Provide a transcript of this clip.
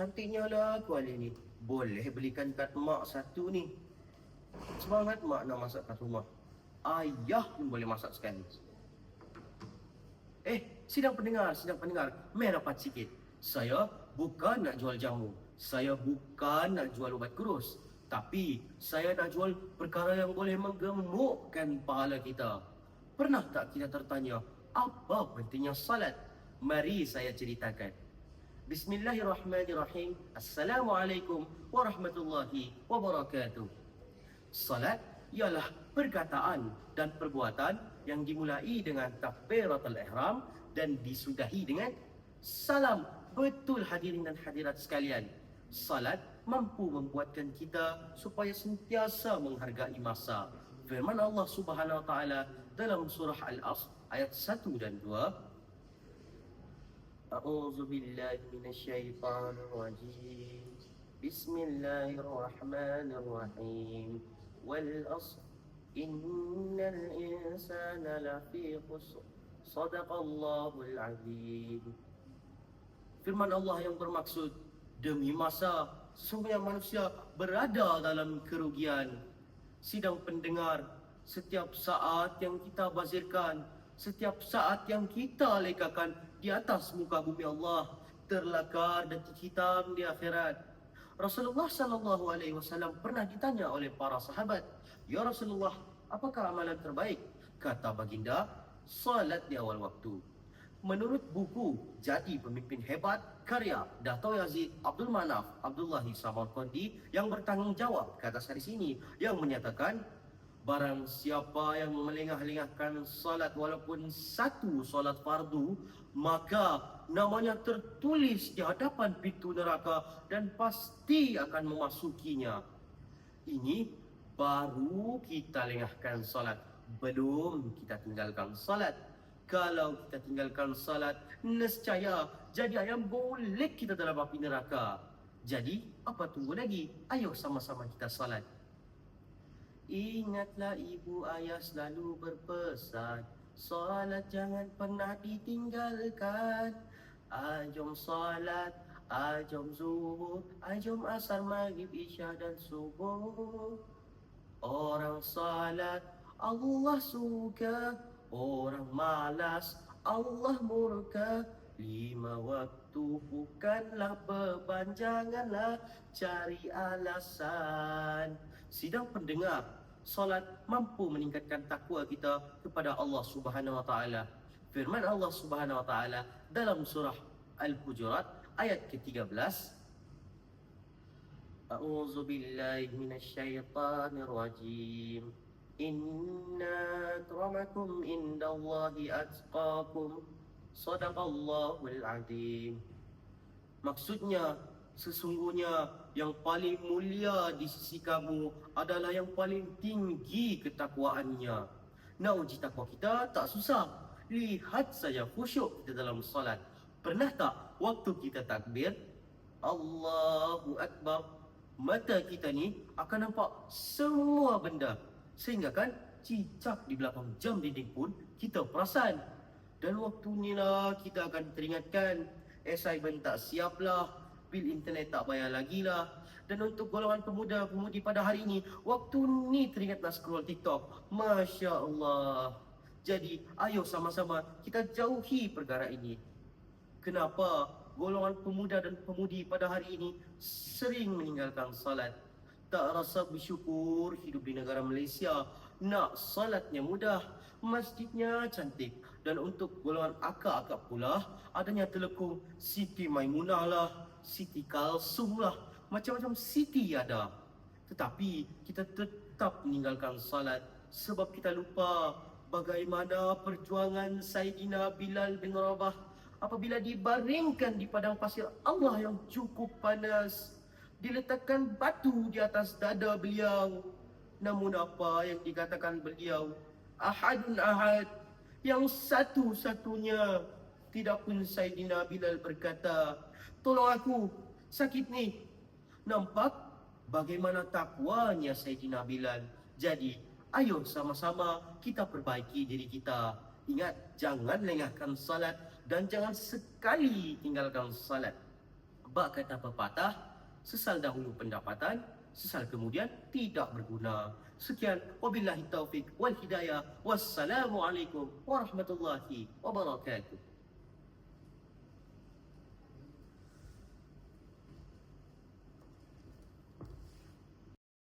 cantiknya lah aku hari ni. Boleh belikan kat mak satu ni. Semangat mak nak masak kat rumah. Ayah pun boleh masak sekali. Eh, sidang pendengar, sidang pendengar. Mai rapat sikit. Saya bukan nak jual jamu. Saya bukan nak jual ubat kurus. Tapi saya nak jual perkara yang boleh menggemukkan pahala kita. Pernah tak kita tertanya, apa pentingnya salat? Mari saya ceritakan. Bismillahirrahmanirrahim. Assalamualaikum warahmatullahi wabarakatuh. Salat ialah perkataan dan perbuatan yang dimulai dengan takbiratul ihram dan disudahi dengan salam. Betul hadirin dan hadirat sekalian. Salat mampu membuatkan kita supaya sentiasa menghargai masa. Firman Allah Subhanahu wa taala dalam surah Al-Asr ayat 1 dan 2 A'udzu billahi minasyaitonir rajim. Bismillahirrahmanirrahim. Wal 'asr innal insana lafi khusr. Sadaqallahul azim. Firman Allah yang bermaksud demi masa sesungguhnya manusia berada dalam kerugian. Sidang pendengar, setiap saat yang kita bazirkan, setiap saat yang kita lekakan di atas muka bumi Allah, terlakar detik hitam di akhirat. Rasulullah sallallahu alaihi wasallam pernah ditanya oleh para sahabat, "Ya Rasulullah, apakah amalan terbaik?" Kata baginda, "Salat di awal waktu." Menurut buku Jadi Pemimpin Hebat karya Dato' Yazid Abdul Manaf Abdullah Samarkandi yang bertanggungjawab ke atas hadis ini yang menyatakan Barang siapa yang melengah-lengahkan salat walaupun satu salat fardu Maka namanya tertulis di hadapan pintu neraka dan pasti akan memasukinya Ini baru kita lengahkan salat Belum kita tinggalkan salat kalau kita tinggalkan salat, nescaya jadi ayam boleh kita dalam api neraka. Jadi, apa tunggu lagi? Ayo sama-sama kita salat. Ingatlah ibu ayah selalu berpesan, salat jangan pernah ditinggalkan. Ajom salat, ajom zuhur, ajom asar maghrib isya dan subuh. Orang salat Allah suka Orang malas Allah murka Lima waktu bukanlah beban Janganlah cari alasan Sidang pendengar Solat mampu meningkatkan takwa kita kepada Allah Subhanahu Wa Taala. Firman Allah Subhanahu Wa Taala dalam surah Al-Hujurat ayat ke-13 A'udzu billahi minasyaitonir rajim. Inna akramakum indallahi atqakum. Sadaqallahul azim. Maksudnya sesungguhnya yang paling mulia di sisi kamu adalah yang paling tinggi ketakwaannya. Nak uji takwa kita tak susah. Lihat saja khusyuk kita dalam salat. Pernah tak waktu kita takbir Allahu Akbar mata kita ni akan nampak semua benda sehingga kan cicak di belakang jam dinding pun kita perasan dan waktu ni lah kita akan teringatkan assignment tak siap lah bil internet tak bayar lagi lah dan untuk golongan pemuda-pemudi pada hari ini waktu ni teringat nak scroll TikTok Masya Allah jadi ayo sama-sama kita jauhi perkara ini Kenapa golongan pemuda dan pemudi pada hari ini sering meninggalkan salat? Tak rasa bersyukur hidup di negara Malaysia. Nak salatnya mudah, masjidnya cantik. Dan untuk golongan akak-akak pula, adanya telekung Siti Maimunah lah, Siti Kalsum lah. Macam-macam Siti ada. Tetapi kita tetap meninggalkan salat sebab kita lupa bagaimana perjuangan Sayyidina Bilal bin Rabah apabila dibaringkan di padang pasir Allah yang cukup panas diletakkan batu di atas dada beliau namun apa yang dikatakan beliau? Ahadun ahad yang satu-satunya. Tidak pun Saidina Bilal berkata tolong aku sakit ni. Nampak bagaimana takwanya Saidina Bilal. Jadi ayo sama-sama kita perbaiki diri kita. Ingat, jangan lengahkan salat dan jangan sekali tinggalkan salat. Bak kata pepatah, sesal dahulu pendapatan, sesal kemudian tidak berguna. Sekian, wabillahi taufik wal hidayah. Wassalamualaikum warahmatullahi wabarakatuh.